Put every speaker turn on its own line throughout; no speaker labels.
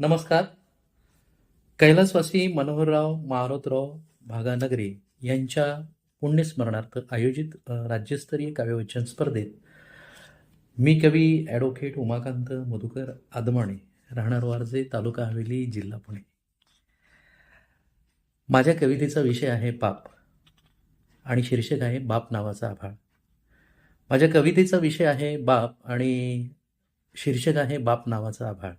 नमस्कार. कैलासवासी मनोहरराव मारोतराव भागानगरे यांच्या पुण्यस्मरणार्थ आयोजित राज्यस्तरीय काव्यवचन स्पर्धेत मी कवी ॲडव्होकेट उमाकांत मधुकर आदमाणे राहणार वारजे तालुका हवेली जिल्हा पुणे. माझ्या कवितेचा विषय आहे बाप आणि शीर्षक आहे बाप नावाचा आभाळ. माझ्या कवितेचा विषय आहे बाप आणि शीर्षक आहे बाप नावाचा आभाळ.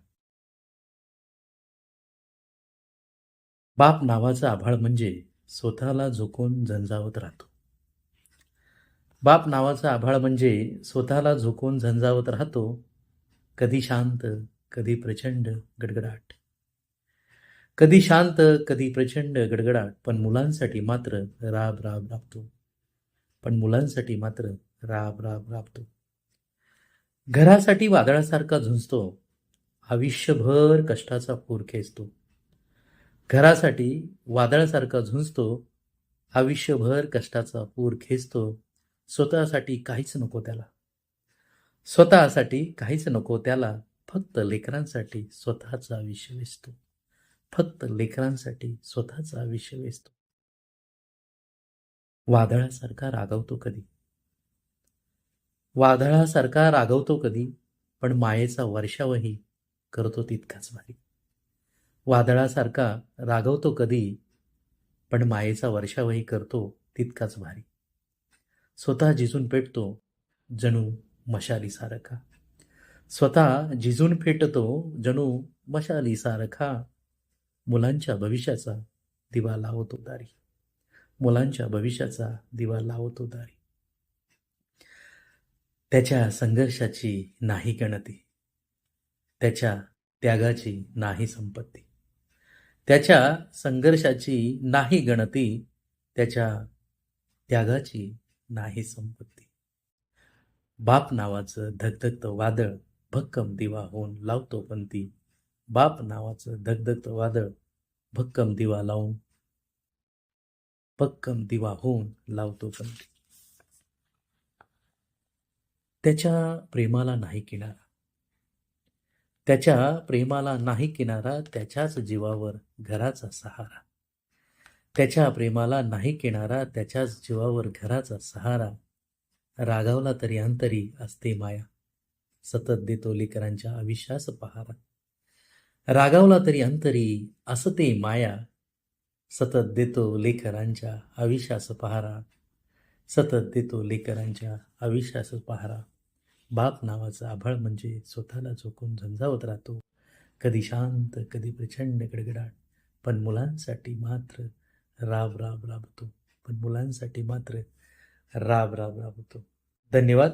बाप नावाचा आभाळ म्हणजे स्वतःला झोकून झंझावत राहतो. बाप नावाचा आभाळ म्हणजे स्वतःला झोकून झंझावत राहतो. कधी शांत कधी प्रचंड गडगडाट. कधी शांत कधी प्रचंड गडगडाट पण मुलांसाठी मात्र राब राब राबतो. पण मुलांसाठी मात्र राब राब राबतो. घरासाठी वादळासारखा झुंजतो. आयुष्यभर कष्टाचा पूर खेचतो. घरासाठी वादळासारखा झुंजतो आयुष्यभर कष्टाचा पूर खेचतो स्वतःसाठी काहीच नको त्याला. स्वतःसाठी काहीच नको त्याला फक्त लेकरांसाठी स्वतःचं आयुष्य वेचतो. फक्त लेकरांसाठी स्वतःचं आयुष्य वेचतो. वादळासारखा रागवतो कधी. वादळासारखा रागवतो कधी पण मायेचा वर्षावही करतो तितकाच भारी. वादळासारखा रागवतो कधी पण मायेचा वर्षावही करतो तितकाच भारी. स्वतः झिजून पेटतो जणू मशाली सारखा स्वतः जिजून पेटतो जणू मशाली सारखा मुलांच्या भविष्याचा दिवा लावतो दारी. मुलांच्या भविष्याचा दिवा लावतो दारी. त्याच्या संघर्षाची नाही गणती. त्याच्या त्यागाची नाही संपत्ती. त्याच्या संघर्षाची नाही गणती त्याच्या त्यागाची नाही संपत्ती. बाप नावाचं धगधगत वादळ भक्कम दिवा होऊन लावतो पंती. बाप नावाचं धगधगत वादळ भक्कम दिवा लावून भक्कम दिवा होऊन लावतो पंती. त्याच्या प्रेमाला नाही किनारा. त्याच्या प्रेमाला नाही किनारा त्याच्याच जीवावर घराचा सहारा. त्याच्या प्रेमाला नाही किनारा त्याच्याच जीवावर घराचा सहारा. रागावला तरी अंतरी असते माया. सतत देतो लेकरांच्या अविश्वास पहारा. रागावला तरी अंतरी असते माया. सतत देतो लेकरांच्या अविश्वास पहारा. सतत देतो लेकरांच्या अविश्वास पहारा. बाप नावाचा आभाळ म्हणजे स्वतःला झोकून झंझावत राहतो. कधी शांत कधी प्रचंड गडगडाट. पण मुलांसाठी मात्र राब राब राबतो. पण मुलांसाठी मात्र राब राब राबतो. धन्यवाद.